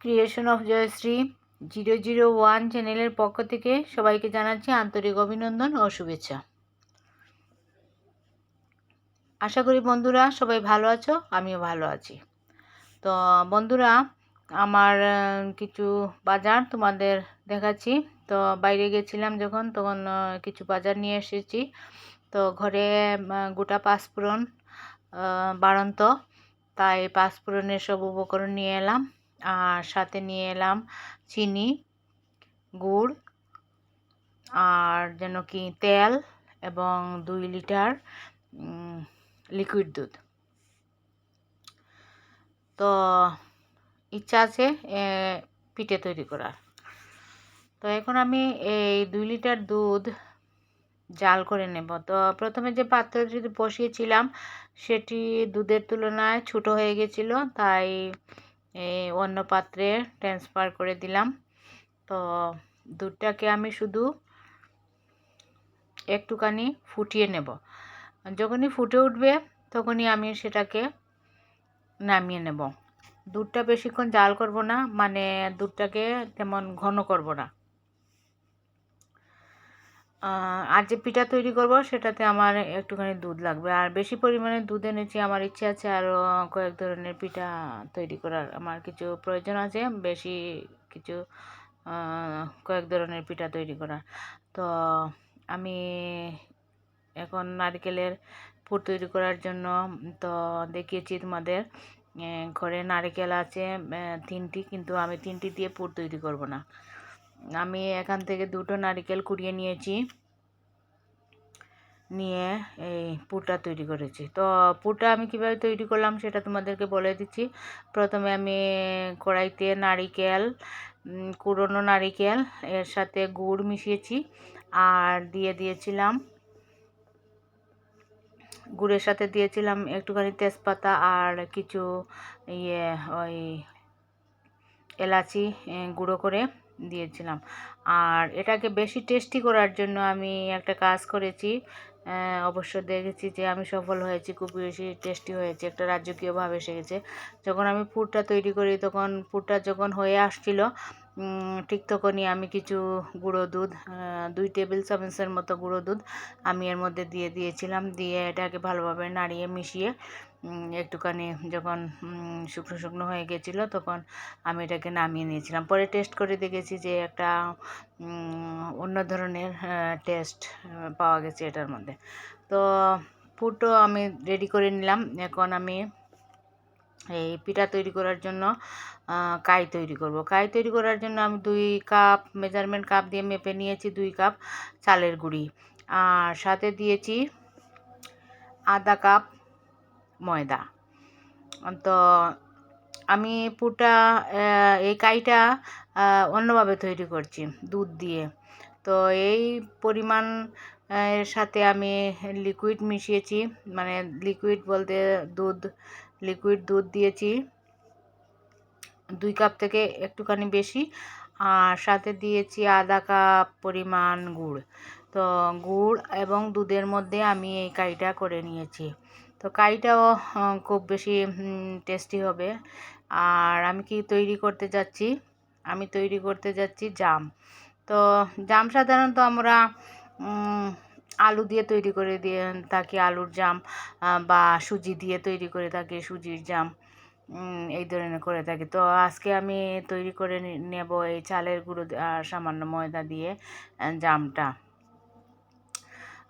Creation of Jayashree zero zero one চ্যানেলের পক্ষ থেকে সবাইকে জানাচ্ছি আন্তরিক অভিনন্দন ও শুভেচ্ছা। আশা করি বন্ধুরা সবাই ভালো আছো, আমিও ভালো আছি। তো বন্ধুরা, আমার কিছু বাজার তোমাদের দেখাচ্ছি। তো বাইরে গেছিলাম যখন, তখন কিছু বাজার নিয়ে এসেছি। তো ঘরে গোটা পাঁচফোড়ন বাড়ন্ত। তাই পাঁচফোড়নের সব উপকরণ নিয়ে এলাম। আর সাথে নিয়ে এলাম চিনি, গুড় আর যেন কি তেল এবং দুই লিটার লিকুইড দুধ। তো ইচ্ছা আছে পিঠে তৈরি করার। তো এখন আমি এই দুই লিটার দুধ জাল করে নেব। তো প্রথমে যে পাত্রটি বসিয়েছিলাম, সেটি দুধের তুলনায় ছোট হয়ে গেছিল, তাই অন্য পাত্রে ট্রান্সফার করে দিলাম। তো দুধটাকে আমি শুধু একটুখানি ফুটিয়ে নেব। যখনই ফুটে উঠবে, তখনই আমি সেটাকে নামিয়ে নেব। দুধটা বেশিক্ষণ জাল করব না মানে দুধটাকে তেমন ঘন করব না। আর যে পিঠা তৈরি করব সেটাতে আমার একটুখানি দুধ লাগবে। আর বেশি পরিমাণে দুধ এনেছি, আমার ইচ্ছে আছে আরও কয়েক ধরনের পিঠা তৈরি করার। আমার কিছু প্রয়োজন আছে, বেশি কিছু কয়েক ধরনের পিঠা তৈরি করার। তো আমি এখন নারকেলের পুর তৈরি করার জন্য, তো দেখিয়েছি তোমাদের ঘরে নারকেল আছে তিনটি, কিন্তু আমি তিনটি দিয়ে পুর তৈরি করব না। আমি এখান থেকে দুটো নারিকেল কুড়িয়ে নিয়েছি। নিয়ে এই পুরটা তৈরি করেছি। তো পুরটা আমি কীভাবে তৈরি করলাম সেটা তোমাদেরকে বলে দিচ্ছি। প্রথমে আমি কড়াইতে নারিকেল কুড়োনো নারিকেল, এর সাথে গুড় মিশিয়েছি আর দিয়ে দিয়েছিলাম গুড়ের সাথে দিয়েছিলাম একটুখানি তেজপাতা আর কিছু ইয়ে ওই এলাচি গুঁড়ো করে। দিয়েছিলাম। আর এটাকে বেশি টেস্টি করার জন্য আমি একটা কাজ করেছি অবশ্য দেখেছি যে আমি সফল হয়েছি, খুব বেশি টেস্টি হয়েছে, একটা রাজকীয়ভাবে এসেছে যখন আমি পুরটা তৈরি করি, তখন পুরটা যখন হয়ে আসছিল ঠিক তখনই আমি কিছু গুঁড়ো দুধ দুই টেবিল চামচের মতো গুঁড়ো দুধ আমি এর মধ্যে দিয়ে দিয়েছিলাম। দিয়ে এটাকে ভালোভাবে নাড়িয়ে মিশিয়ে একটুখানি যখন শুকনো শুকনো হয়ে গেছিল তখন আমি এটাকে নামিয়ে নিয়েছিলাম। পরে টেস্ট করে দেখেছি যে একটা অন্য ধরনের টেস্ট পাওয়া গেছে এটার মধ্যে। তো পুরো আমি রেডি করে নিলাম। এখন আমি এই পিঠা তৈরি করার জন্য কাই তৈরি করব। কাই তৈরি করার জন্য আমি দুই কাপ মেজারমেন্ট কাপ দিয়ে মেপে নিয়েছি দুই কাপ চালের গুঁড়ি। আর সাথে দিয়েছি আধা কাপ ময়দা। তো আমি আহ, এই কাইটা অন্যভাবে তৈরি করছি দুধ দিয়ে। তো এই পরিমাণ এর সাথে আমি লিকুইড মিশিয়েছি মানে লিকুইড বলতে দুধ লিকুইড দুধ দিয়েছি। দুই কাপ থেকে একটুখানি বেশি, আর সাথে দিয়েছি আধা কাপ পরিমাণ গুড়। তো গুড় এবং দুধের মধ্যে আমি এই কাইটা করে নিয়েছি। তো কাইটাও খুব বেশি টেস্টি হবে। আর আমি কি তৈরি করতে যাচ্ছি? আমি তৈরি করতে যাচ্ছি জাম। তো জাম সাধারণত আমরা আলু দিয়ে তৈরি করে দিয়ে থাকি আলুর জাম বা সুজি দিয়ে তৈরি করে থাকি সুজির জাম এই ধরনের করে থাকি। তো আজকে আমি তৈরি করে নেব এই চালের গুঁড়ো আর সামান্য ময়দা দিয়ে জামটা।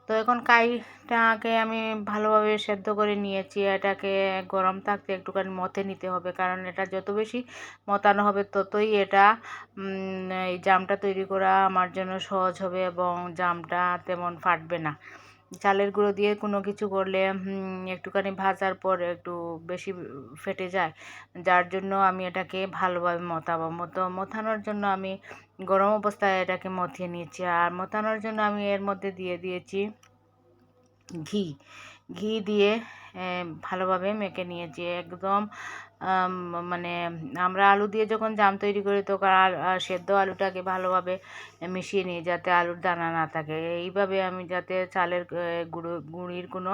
তো এখন কাইটাকে আমি ভালোভাবে সেদ্ধ করে নিয়েছি, এটাকে গরম থাকতে একটুখানি মথে নিতে হবে, কারণ এটা যত বেশি মতানো হবে ততই এটা এই জামটা তৈরি করা আমার জন্য সহজ হবে এবং জামটা তেমন ফাটবে না। চালের গুঁড়ো দিয়ে কোনো কিছু করলে একটুখানি ভাজার পর একটু বেশি ফেটে যায়, যার জন্য আমি এটাকে ভালোভাবে মতাবো। মতো, মথানোর জন্য আমি গরম অবস্থায় এটাকে মথিয়ে নিয়েছি। আর মথানোর জন্য আমি এর মধ্যে দিয়ে দিয়েছি ঘি। ঘি দিয়ে ভালোভাবে মেখে নিয়েছি। একদম মানে আমরা আলু দিয়ে যখন জাম তৈরি করি তখন সেদ্ধ আলুটাকে ভালোভাবে মিশিয়ে নিই যাতে আলুর দানা না থাকে। এইভাবে আমি যাতে চালের গুঁড়ো, গুঁড়ির কোনো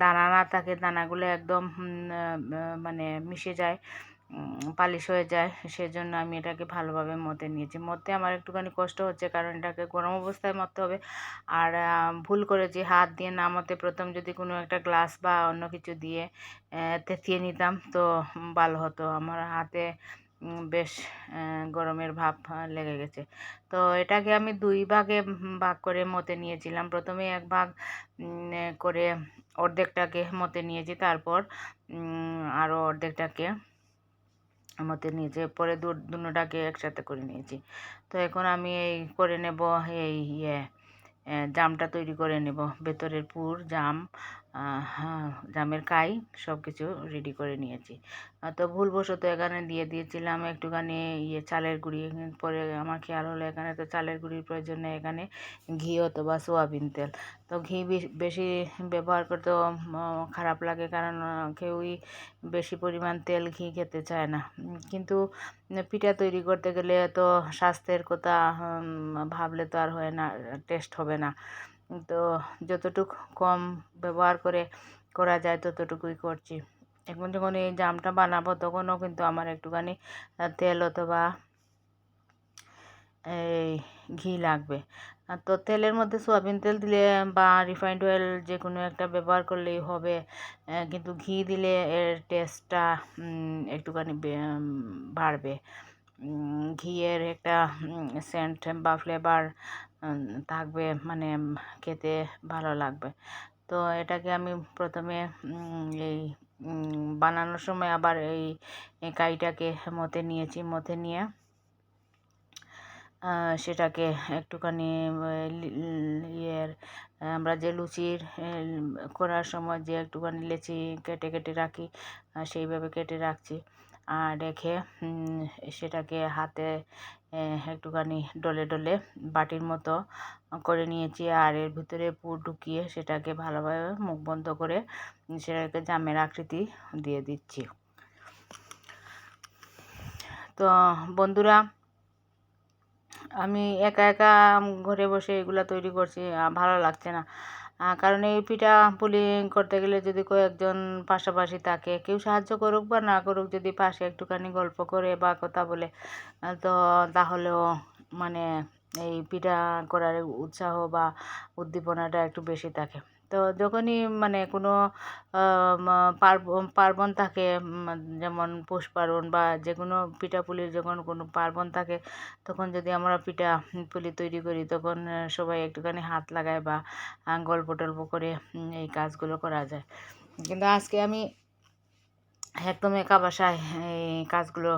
দানা না থাকে, দানাগুলো একদম মানে মিশে যায়। পালিশ হয়ে যায়। সেজন্য আমি এটাকে ভালোভাবে মতে নিয়েছি। মতে আমার একটুখানি কষ্ট হচ্ছে, কারণ এটাকে গরম অবস্থায় মরতে হবে। আর ভুল করেছি হাত দিয়ে না মতে প্রথম যদি কোনো একটা গ্লাস বা অন্য কিছু দিয়ে তেতিয়ে নিতাম, তো ভালো হতো। আমার হাতে বেশ গরমের ভাব লেগে গেছে। তো এটাকে আমি দুই ভাগে ভাগ করে মতে নিয়েছিলাম। প্রথমে এক ভাগ করে অর্ধেকটাকে মতে নিয়েছি। তারপর আরও অর্ধেকটাকে মতে নিয়েছে পরে দু, দুটাকে একসাথে করে নিয়েছি। তো এখন আমি এই করে নেব এই ইয়ে জামটা তৈরি করে নেব। ভেতরের পুর, জাম জামের কাই সব কিছু রেডি করে নিয়েছি। তো ভুলবশত এখানে দিয়ে দিয়েছিলাম একটুখানি ইয়ে চালের গুঁড়ি। পরে আমার খেয়াল হলো এখানে তো চালের গুঁড়ির প্রয়োজন নেই, এখানে ঘি অথবা সোয়াবিন তেল। তো ঘি বেশি ব্যবহার করতে খারাপ লাগে কারণ কেউই বেশি পরিমাণ তেল ঘি খেতে চায় না। কিন্তু পিঠা তৈরি করতে গেলে তো স্বাস্থ্যের কথা ভাবলে তো আর হয় না, টেস্ট হবে না। তো যতটুকু কম ব্যবহার করে করা যায় ততটুকুই করছি। এখন যখন এই জামটা বানাবো তখনও কিন্তু আমার একটুখানি তেল অথবা এই ঘি লাগবে। তো তেলের মধ্যে সোয়াবিন তেল দিলে বা রিফাইন্ড অয়েল যে কোনো একটা ব্যবহার করলেই হবে। কিন্তু ঘি দিলে এর টেস্টটা একটুখানি বাড়বে। ঘিয়ের একটা সেন্ট বা ফ্লেভার থাকবে মানে খেতে ভালো লাগবে। তো এটাকে আমি প্রথমে এই বানানোর সময় আবার এই কাইটাকে মতে নিয়েছি মতে নিয়ে সেটাকে একটুখানি ইয়ের, আমরা যে লুচির করার সময় যে একটুখানি লেচি কেটে কেটে রাখি সেইভাবে কেটে রাখছি। রেখে সেটাকে হাতে একটুখানি ডলে ডলে বাটির মতো করে নিয়েছি। আর এর ভিতরে পুর ঢুকিয়ে সেটাকে ভালোভাবে মুখ বন্ধ করে সেটাকে জামের আকৃতি দিয়ে দিচ্ছি। তো বন্ধুরা, আমি একা একা ঘরে বসে এগুলা তৈরি করছি ভালো লাগছে না। কারণ এই পিঠা পুলি করতে গেলে যদি কয়েকজন পাশাপাশি থাকে, কেউ সাহায্য করুক বা না করুক, যদি পাশে একটুখানি গল্প করে বা কথা বলে তো তাহলেও মানে এই পিঠা করার উৎসাহ বা উদ্দীপনাটা একটু বেশি থাকে। তো যখনই মানে কোনো পার্বণ থাকে যেমন পৌষ পার্বণ বা যে কোনো পিঠাপুলির যখন কোনো পার্বণ থাকে, তখন যদি আমরা পিঠা পুলি তৈরি করি, তখন সবাই একটুখানি হাত লাগায় বা গল্প টল্প করে এই কাজগুলো করা যায়। কিন্তু আজকে আমি একদম একা বাসায়, এই কাজগুলো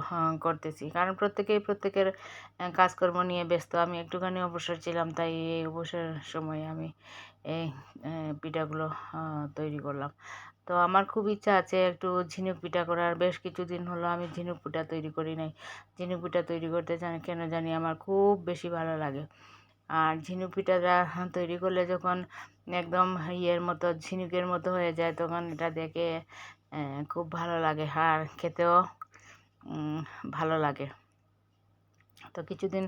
করতেছি। কারণ প্রত্যেকেই প্রত্যেকের কাজকর্ম নিয়ে ব্যস্ত। আমি একটুখানি অবসর ছিলাম, তাই এই অবসর সময়ে আমি এই পিঠাগুলো তৈরি করলাম। তো আমার খুব ইচ্ছা আছে একটু ঝিনুক পিঠা করার। বেশ কিছুদিন হলো আমি ঝিনুক পিঠা তৈরি করি নাই। ঝিনুক পিঠা তৈরি করতে জানি, কেন জানি আমার খুব বেশি ভালো লাগে। আর ঝিনুক পিঠাটা তৈরি করলে যখন একদম ইয়ের মতো, ঝিনুকের মতো হয়ে যায়, তখন এটা দেখে খুব ভালো লাগে আর খেতেও ভালো লাগে। তো কিছুদিন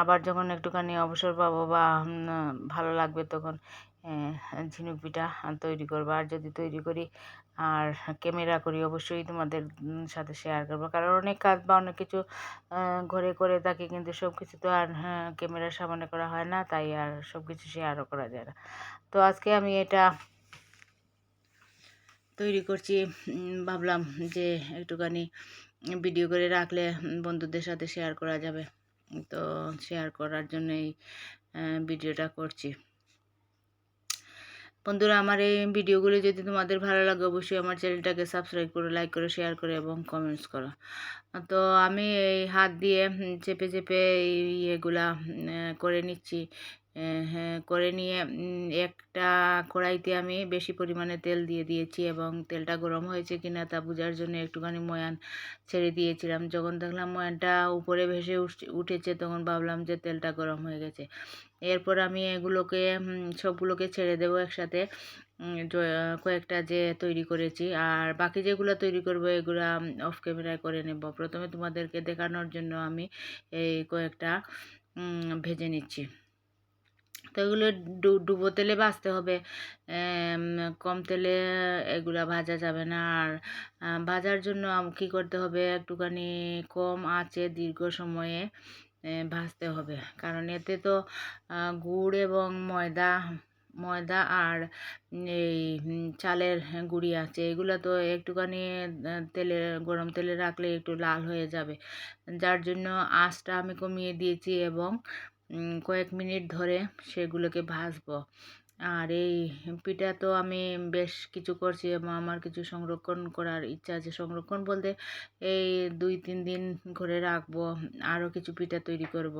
আবার যখন একটুখানি অবসর পাবো বা ভালো লাগবে তখন ঝিনুক পিঠা তৈরি করব। আর যদি তৈরি করি আর ক্যামেরা করি, অবশ্যই তোমাদের সাথে শেয়ার করব। কারণ অনেক কাজ বা অনেক কিছু ঘরে করে থাকি কিন্তু সব কিছু তো আর ক্যামেরার সামনে করা হয় না, তাই আর সব কিছু শেয়ারও করা যায় না। তো আজকে আমি এটা তৈরি করছি ভাবলাম যে একটুখানি ভিডিও করে রাখলে বন্ধুদের সাথে শেয়ার করা যাবে। তো শেয়ার করার জন্যই ভিডিওটা করছি। বন্ধুরা, আমার এই ভিডিওগুলি যদি তোমাদের ভালো লাগে, অবশ্যই আমার চ্যানেলটাকে সাবস্ক্রাইব করো লাইক করো শেয়ার করো এবং কমেন্টস করো। তো আমি এই হাত দিয়ে চেপে চেপে ইয়েগুলা করে নিচ্ছি। করে নিয়ে একটা কড়াইতে আমি বেশি পরিমাণে তেল দিয়ে দিয়েছি এবং তেলটা গরম হয়েছে কিনা তা বোঝার জন্য একটুখানি ময়ান ছেড়ে দিয়েছিলাম। যখন দেখলাম ময়ানটা উপরে ভেসে উঠেছে তখন ভাবলাম যে তেলটা গরম হয়ে গেছে। এরপর আমি এগুলোকে সবগুলোকে ছেড়ে দেবো একসাথে। কয়েকটা যে তৈরি করেছি আর বাকি যেগুলো তৈরি করব এগুলো অফ ক্যামেরায় করে নেব। প্রথমে তোমাদেরকে দেখানোর জন্য আমি এই কয়েকটা ভেজে নিচ্ছি। তো এগুলো ডুবো তেলে ভাজতে হবে। কম তেলে এগুলা ভাজা যাবে না। আর ভাজার জন্য কি করতে হবে? একটুখানি কম আঁচে দীর্ঘ সময়ে ভাজতে হবে। কারণ এতে তো গুড় এবং ময়দা ময়দা আর এই চালের গুঁড়ি আছে। এগুলো তো একটুখানি তেলে, গরম তেলে রাখলে একটু লাল হয়ে যাবে। যার জন্য আঁচটা আমি কমিয়ে দিয়েছি এবং কয়েক মিনিট ধরে সেগুলোকে ভাজবো। আর এই পিঠা তো আমি বেশ কিছু করছি এবং আমার কিছু সংরক্ষণ করার ইচ্ছা আছে। সংরক্ষণ বলতে এই দুই, তিন দিন করে রাখব, আরও কিছু পিঠা তৈরি করব।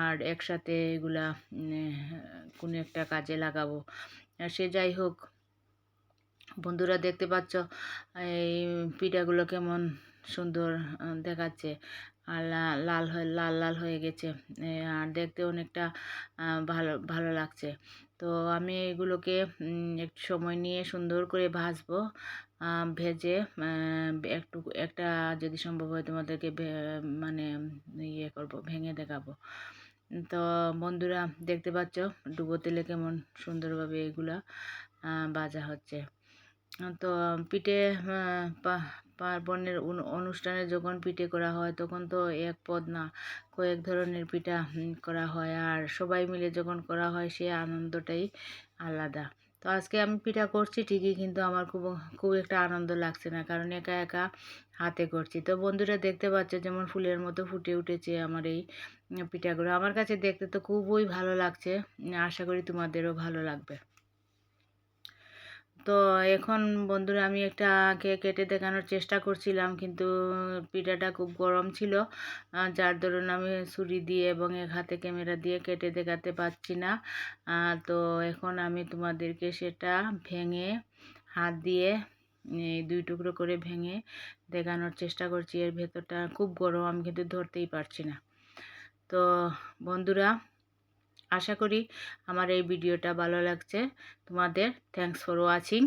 আর একসাথে এগুলা কোনো একটা কাজে লাগাবো। সে যাই হোক, বন্ধুরা দেখতে পাচ্ছ, এই পিঠাগুলো কেমন সুন্দর দেখাচ্ছে। আর লাল হয়ে, লাল লাল হয়ে গেছে। আর দেখতে অনেকটা ভালো ভালো লাগছে। তো আমি এগুলোকে একটু সময় নিয়ে সুন্দর করে ভাজবো। ভেজে একটু, একটা যদি সম্ভব হয় তোমাদেরকে মানে ইয়ে করব, ভেঙে দেখাবো। তো বন্ধুরা, দেখতে পাচ্ছ ডুবো তেলে কেমন সুন্দরভাবে এগুলা ভাজা হচ্ছে। তো পিঠে পার্বণের অনুষ্ঠানে যখন পিঠে করা হয়, তখন তো এক পদ না, কয়েক ধরনের পিঠা করা হয়। আর সবাই মিলে যখন করা হয়, সে আনন্দটাই আলাদা। তো আজকে আমি পিঠা করছি ঠিকই, কিন্তু আমার খুব খুব একটা আনন্দ লাগছে না, কারণ একা একা হাতে করছি। তো বন্ধুরা, দেখতে পাচ্ছ যেমন ফুলের মতো ফুটে উঠেছে আমার এই পিঠাগুলো। আমার কাছে দেখতে তো খুবই ভালো লাগছে, আশা করি তোমাদেরও ভালো লাগবে। তো এখন বন্ধুরা আমি একটা কে কেটে দেখানোর চেষ্টা করছিলাম, কিন্তু পিঠাটা খুব গরম ছিল যার দরুন আমি ছুরি দিয়ে এবং এক হাতে ক্যামেরা দিয়ে কেটে দেখাতে পারছি না। তো এখন আমি তোমাদেরকে সেটা ভেঙে হাত দিয়ে দুই টুকরো করে ভেঙে দেখানোর চেষ্টা করছি। এর ভেতরটা খুব গরম, আমি কিন্তু ধরতেই পারছি না। তো বন্ধুরা আশা করি আমার এই ভিডিওটা ভালো লাগছে। তোমাদের থ্যাংকস ফর ওয়াচিং